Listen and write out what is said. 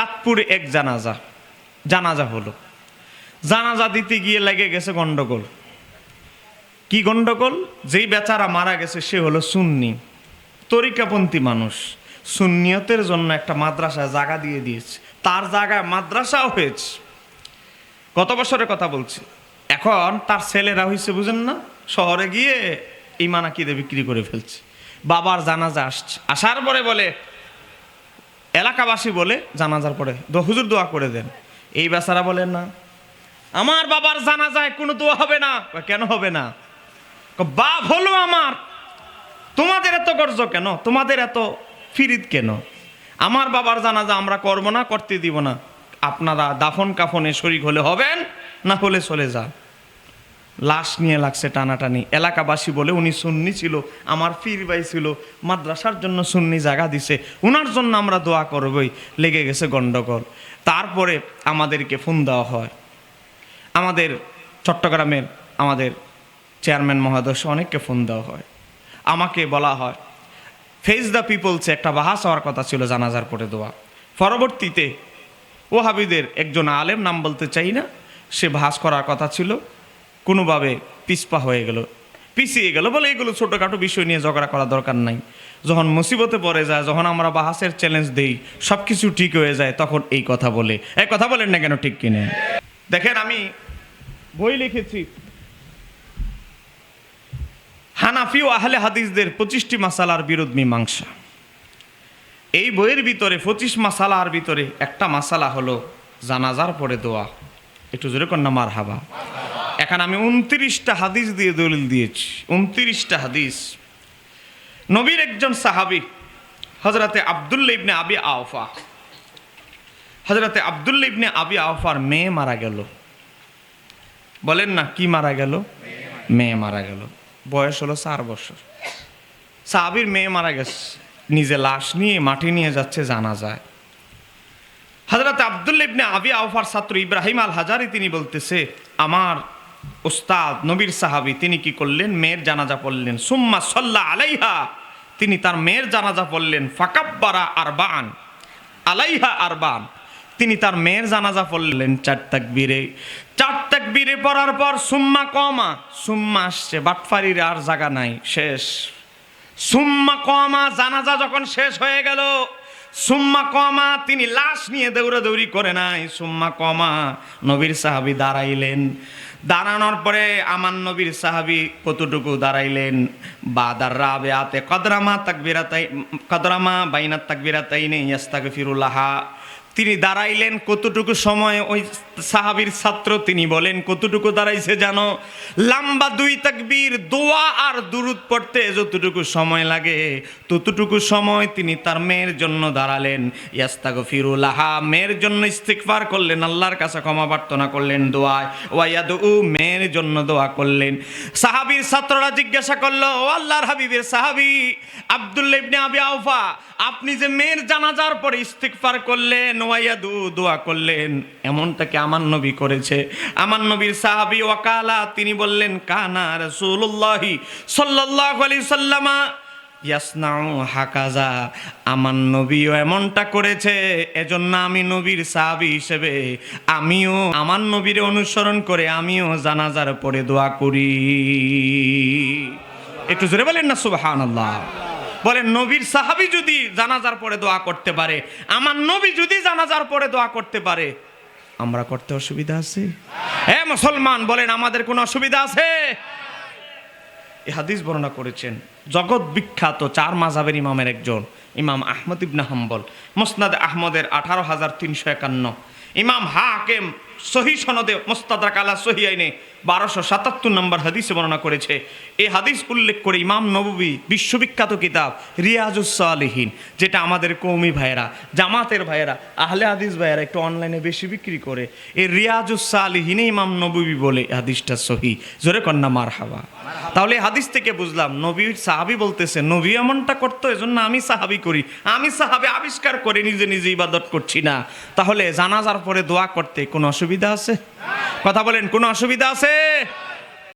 চাঁদপুরে এক জানাজা। জানাজা হলো। জানাজা দিতে গিয়ে লেগে গেছে গন্ডগোল। কি গন্ডগোল? যেই বেচারা মারা গেছে, সে হলো সুন্নি। তরিকাপন্থী মানুষ। সুন্নিয়তের জন্য একটা মাদ্রাসায় জায়গা দিয়ে দিয়েছে। তার জায়গায় মাদ্রাসাও হয়েছে। কত বছরের কথা বলছি। এখন তার ছেলেরা হয়েছে বুঝেন না? শহরে গিয়ে ইমানা কিদে বিক্রি করে ফেলছে। বাবার জানাজা আসছে। আসার পরে বলে এলাকাবাসী বলে জানাজার পরে হুজুর দোয়া করে দেন। এই বেচারা বলেন না, আমার বাবার জানাজায় কোনো দোয়া হবে না। কেন হবে না? বাপ হলো আমার। তোমাদের এত গর্জ কেন? তোমাদের এত ফিরিদ কেন? আমার বাবার জানাজা আমরা করব না, করতে দিব না। আপনারা দাফন কাফনে শরিক হলে হবেন, না হলে চলে যান। লাশ নিয়ে লাগছে টানাটানি। এলাকাবাসী বলে উনি সুন্নি ছিল, আমার পীর ভাই ছিল, মাদ্রাসার জন্য সুন্নি জায়গা দিছে, উনার জন্য আমরা দোয়া করবই, লেগে গেছে গণ্ডগোল তারপরে আমাদেরকে ফোন দেওয়া হয়। আমাদের চট্টগ্রামের আমাদের চেয়ারম্যান মহাদর্শ অনেককে ফোন দেওয়া হয়। আমাকে বলা হয় ফেস দ্য পিপলসে একটা বাহাস হওয়ার কথা ছিল জানাজার পরে দেওয়া পরবর্তীতে ওহাবিদের একজন আলেম, নাম বলতে চাই না, সে ভাস করার কথা ছিল। কোনোভাবে পিছপা হয়ে গেল। পিছিয়ে গেল বলে এগুলো ছোটোখাটো বিষয় নিয়ে ঝগড়া করা দরকার নাই। যখন মুসিবতে পড়ে যায়, যখন আমরা বাহাসের চ্যালেঞ্জ দেই সব কিছু ঠিক হয়ে যায়, তখন এই কথা বলে। এই কথা বলেন না কেন ঠিক কিনে? দেখেন, আমি বই লিখেছি। হানাফি ও আহলে হাদিসদের পঁচিশটি মাসালার বিরোধ মীমাংসা। এই বইয়ের ভিতরে পঁচিশ মাসালার ভিতরে একটা মাসালা হলো, জানাজার পরে দোয়া। একটু জোরে কন্যা মার হাবা এখন আমি উনত্রিশটা হাদিস দিয়ে দলিল দিয়েছি। উনত্রিশটা হাদিস। নবীর একজন সাহাবি হজরতে আবদুল্লা ইবনে আবি আওফা। হজরতে আবদুল্লা ইবনে আবি আওফার মেয়ে মারা গেল। বলেন না, কি মারা গেল? মেয়ে মারা গেল। বয়স হলো চার বছর। সাহাবির মেয়ে মারা গেছে। নিজে লাশ নিয়ে মাটি নিয়ে যাচ্ছে, জানা যায়। হজরত আবদুল্লা ইবনে আবি আওফার ছাত্র ইব্রাহিম আল হাজারি তিনি বলতেছে, আমার ওস্তাদ নবীর সাহাবি, তিনি কি করলেন? মেয়ের জানাজা পড়লেন। সুম্মা সল্লা আলাইহা, তিনি তার মেয়ের জানাজা পড়লেন। ফাকাব্বারা আরবান আলাইহা আরবান, তিনি তার মেয়ের জানাজা পড়লেন চার তাকবীরে। চার তাকবীরে পড়ার পর সুম্মা কমা, সুম্মা আসছে, বাটফারির আর জায়গা নাই, শেষ। সুম্মা কমা, জানাজা যখন শেষ হয়ে গেল, সুম্মা কমা, তিনি লাশ নিয়ে দৌড়াদৌড়ি করে নাই। সুম্মা কমা, নবীর সাহাবি দাঁড়াইলেন। দাঁড়ানোর পরে আমার নবীর সাহাবি কতটুকু দাঁড়াইলেন? বাদার দাররা আতে কদরামা তাকবিরাতাই কদরামা বাইনা তাকবিরাতাই নেই ইয়াস্তাকে ফিরুল্লাহা তিনি দাঁড়াইলেন, কতটুকু সময় ওই সাহাবীর ছাত্র তিনি বলেন, কতটুকু দাঁড়াইছে জানো? লম্বা দুই তাকবীর, দোয়া আর দুরুদ পড়তে যতটুকু সময় লাগে, ততটুকু সময় তিনি তার মেয়ের জন্য দাঁড়ালেন। ইয়াস্তাগ ফিরুলাহা মেয়ের জন্য ইস্তিকফার করলেন, আল্লাহর কাছে ক্ষমা প্রার্থনা করলেন দোয়ায়। ওয়াইয়াদ উ মেয়ের জন্য দোয়া করলেন। সাহাবীর ছাত্ররা জিজ্ঞাসা করল, ও আল্লাহর হাবিবের সাহাবী, আব্দুল্লাহ ইবনে আবি আওফা, আপনি যে মেয়ের জানাজার পরে ইস্তিকফার করলেন ওয়াইয়াদু দোয়া করলেন। এমনটা কি আমার নবী করেছে? আমার নবীর সাহাবী ওয়াকালা, তিনি বললেন, কানা রাসূলুল্লাহি সাল্লাল্লাহু আলাইহি সাল্লামা ইয়াসনাউ হাকাজা আমার নবীও এমনটা করেছে, এজন্য আমি নবীর সাহাবী হিসেবে আমিও, আমার নবীর অনুসরণ করে আমিও জানাজার পরে দোয়া করি। একটু জোরে বলেন না, সুবহানাল্লাহ। বলেন, নবীর সাহাবি যদি জানাজার পরে দোয়া করতে পারে, আমার নবী যদি জানাজার পরে দোয়া করতে পারে, আমরা করতে অসুবিধা আছে? হ্যাঁ মুসলমান, বলেন, আমাদের কোনো অসুবিধা আছে? এই হাদিস বর্ণনা করেছেন। জগৎ বিখ্যাত চার মাজাবের ইমামের একজন, ইমাম আহমদ ইবনে হাম্বল। মোসনাদ আহমদের আঠারো হাজার তিনশো একান্ন। ইমাম হাকেম সহি সনদে মোস্তাদাক আলা সহি আইনে বারোশো সাতাত্তর নম্বর হাদিসে বর্ণনা করেছে। এই হাদিস উল্লেখ করে ইমাম নববী বিশ্ববিখ্যাত কিতাব রিয়াজুসালিহীন যেটা আমাদের কৌমি ভাইয়েরা, জামাতের ভাইয়েরা, আহলে হাদিস ভাইয়েরা একটু অনলাইনে বেশি বিক্রি করে। এই রিয়াজুসালিহীনে ইমাম নববী বলে হাদিসটা সহি। জোরে কন্যা মার হাওয়া তাহলে হাদিস থেকে বুঝলাম নবীর সাহাবি বলতেছে, নবী এমনটা করতো, এজন্য আমি সাহাবি করি। আমি সাহাবি আবিষ্কার করে নিজে নিজে ইবাদত করছি না। তাহলে জানাজার পরে দোয়া করতে কোনো অসুবিধা আছে? কথা বলেন, কোনো অসুবিধা আছে?